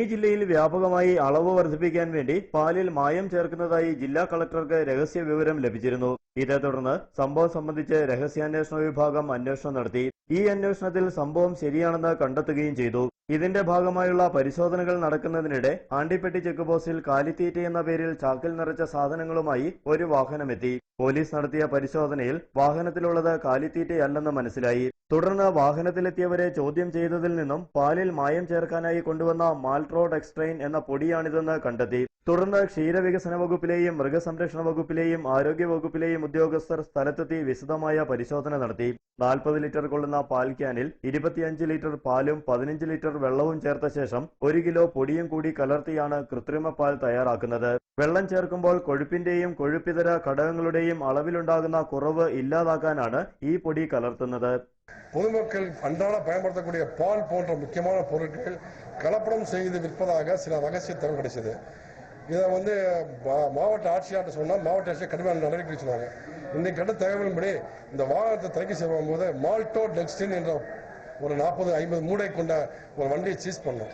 ഈ ജില്ലയിൽ വ്യാപകമായി അളവ് വർദ്ധിപ്പിക്കാൻ വേണ്ടി പാലിൽ മായം ചേർക്കുന്നതായി ജില്ലാ കളക്ടർക്ക് രഹസ്യ വിവരം ലഭിച്ചിരുന്നു. ഇതേ തുടർന്ന് സംഭവം സംബന്ധിച്ച് രഹസ്യാന്വേഷണ വിഭാഗം അന്വേഷണം നടത്തി. ഈ അന്വേഷണത്തിൽ സംഭവം ശരിയാണെന്ന് കണ്ടെത്തുകയും ചെയ്തു. ഇതിന്റെ ഭാഗമായുള്ള പരിശോധനകൾ നടക്കുന്നതിനിടെ ആണ്ടിപ്പെട്ടി ചെക്ക് പോസ്റ്റിൽ കാലിത്തീറ്റ എന്ന പേരിൽ ചാക്കിൽ നിറച്ച സാധനങ്ങളുമായി ഒരു വാഹനമെത്തി. പോലീസ് നടത്തിയ പരിശോധനയിൽ വാഹനത്തിലുള്ളത് കാലിത്തീറ്റയല്ലെന്ന് മനസ്സിലായി. തുടർന്ന് വാഹനത്തിലെത്തിയവരെ ചോദ്യം ചെയ്തതിൽ നിന്നും പാലിൽ മായം ചേർക്കാനായി കൊണ്ടുവന്ന മാൾട്രോഡ് എക്സ്ട്രെയിൻ എന്ന പൊടിയാണിതെന്ന് കണ്ടെത്തി. തുടർന്ന് ക്ഷീരവികസന വകുപ്പിലെയും മൃഗസംരക്ഷണ വകുപ്പിലെയും ആരോഗ്യ വകുപ്പിലെയും ഉദ്യോഗസ്ഥർ സ്ഥലത്തെത്തി വിശദമായ പരിശോധന നടത്തി. നാൽപ്പത് ലിറ്റർ കൊള്ളുന്ന പാൽ ക്യാനിൽ ഇരുപത്തിയഞ്ച് ലിറ്റർ പാലും പതിനഞ്ച് ലിറ്റർ വെള്ളവും ചേർത്ത ശേഷം ഒരു കിലോ പൊടിയും കൂടി കലർത്തിയാണ് കൃത്രിമ പാൽ തയ്യാറാക്കുന്നത് വെള്ളം ചേർക്കുമ്പോൾ കൊഴുപ്പിന്റെയും കൊഴുപ്പിതര ഘടകങ്ങളുടെയും അളവിലുണ്ടാകുന്ന കുറവ് ഇല്ലാതാക്കാനാണ് ഈ പൊടി கலர்த்துனது பொதுமக்கள் அன்றாட பயன்படுத்தக்கூடிய பால் போன்ற முக்கியமான பொருட்கள் கலப்படம் செய்து விற்பதாக சில ரகசிய தகவல் கிடைச்சது இதை வந்து மா- மாவட்ட ஆட்சியார்ட்ட சொன்னால் மாவட்ட ஆட்சியர் கடுமையான நடவடிக்கை சொன்னாங்க இன்னைக்கு கண்ட தகவலின்படி இந்த வாகனத்தை தணிக்கை செய்யும் போது மால்டோ டெக்ஸ்டின் என்ற ഒരു നാൽപ്പത് അമ്പത് മൂടെ കൊണ്ട് ഒരു വണ്ടി സീസ് പണ്ണും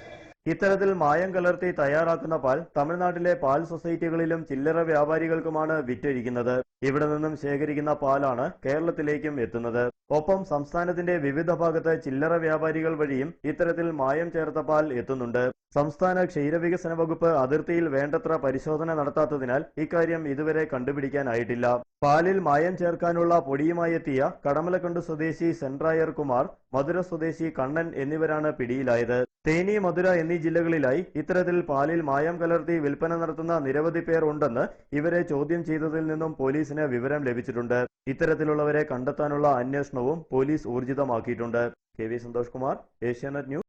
ഇത്തരത്തിൽ മായം കലർത്തി തയ്യാറാക്കുന്ന പാൽ തമിഴ്നാട്ടിലെ പാൽ സൊസൈറ്റികളിലും ചില്ലറ വ്യാപാരികൾക്കുമാണ് വിറ്റഴിക്കുന്നത്. ഇവിടെ നിന്നും ശേഖരിക്കുന്ന പാലാണ് കേരളത്തിലേക്കും എത്തുന്നത്. ഒപ്പം സംസ്ഥാനത്തിന്റെ വിവിധ ഭാഗത്ത് ചില്ലറ വ്യാപാരികൾ വഴിയും ഇത്തരത്തിൽ മായം ചേർത്ത പാൽ എത്തുന്നുണ്ട്. സംസ്ഥാന ക്ഷീരവികസന വകുപ്പ് അതിർത്തിയിൽ വേണ്ടത്ര പരിശോധന നടത്താത്തതിനാൽ ഇക്കാര്യം ഇതുവരെ കണ്ടുപിടിക്കാനായിട്ടില്ല. പാലിൽ മായം ചേർക്കാനുള്ള പൊടിയുമായി എത്തിയ കടമലക്കണ്ട് സ്വദേശി സെൻട്രായർ കുമാർ മധുര സ്വദേശി കണ്ണൻ എന്നിവരാണ് പിടിയിലായത്. തേനി മധുര എന്നീ ജില്ലകളിലായി ഇത്തരത്തിൽ പാലിൽ മായം കലർത്തി വിൽപ്പന നടത്തുന്ന നിരവധി പേർ ഉണ്ടെന്ന് ഇവരെ ചോദ്യം ചെയ്തതിൽ നിന്നും പോലീസിന് വിവരം ലഭിച്ചിട്ടുണ്ട്. ഇത്തരത്തിലുള്ളവരെ കണ്ടെത്താനുള്ള അന്വേഷണവും police ഊർജിതമാക്കിയിട്ടുണ്ട്. K V Santhosh Kumar Asianet news.